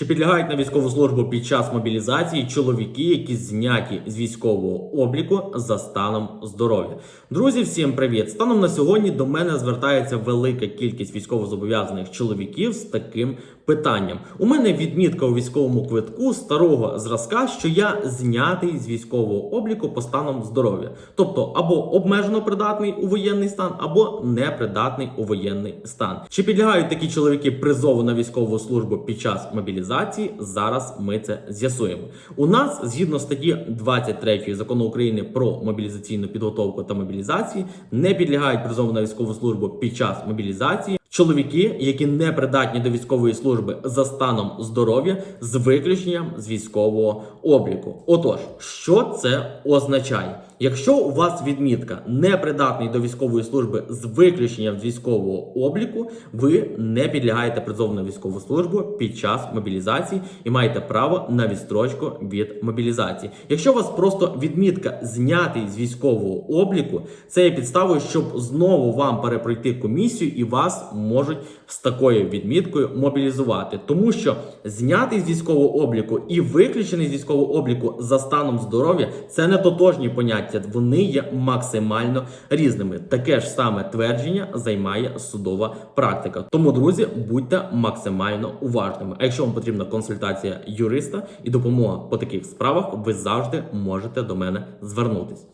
Чи підлягають на військову службу під час мобілізації чоловіки, які зняті з військового обліку за станом здоров'я? Друзі, всім привіт! Станом на сьогодні до мене звертається велика кількість військовозобов'язаних чоловіків з таким питанням. У мене відмітка у військовому квитку старого зразка, що я знятий з військового обліку по станом здоров'я, тобто або обмежено придатний у воєнний стан, або непридатний у воєнний стан. Чи підлягають такі чоловіки призову на військову службу під час мобілізації? Зараз ми це з'ясуємо. У нас згідно статті 23 закону України про мобілізаційну підготовку та мобілізації не підлягають призову на військову службу під час мобілізації. Чоловіки, які не придатні до військової служби за станом здоров'я, з виключенням з військового обліку. Отож, що це означає? Якщо у вас відмітка непридатний до військової служби з виключенням з військового обліку, ви не підлягаєте призову на військову службу під час мобілізації і маєте право на відстрочку від мобілізації. Якщо у вас просто відмітка знятий з військового обліку, це є підставою, щоб знову вам перепройти комісію і вас можуть з такою відміткою мобілізувати, тому що знятий з військового обліку і виключений з військового обліку за станом здоров'я це не тотожні поняття, вони є максимально різними. Таке ж саме твердження займає судова практика. Тому, друзі, будьте максимально уважними. А якщо вам потрібна консультація юриста і допомога по таких справах, ви завжди можете до мене звернутись.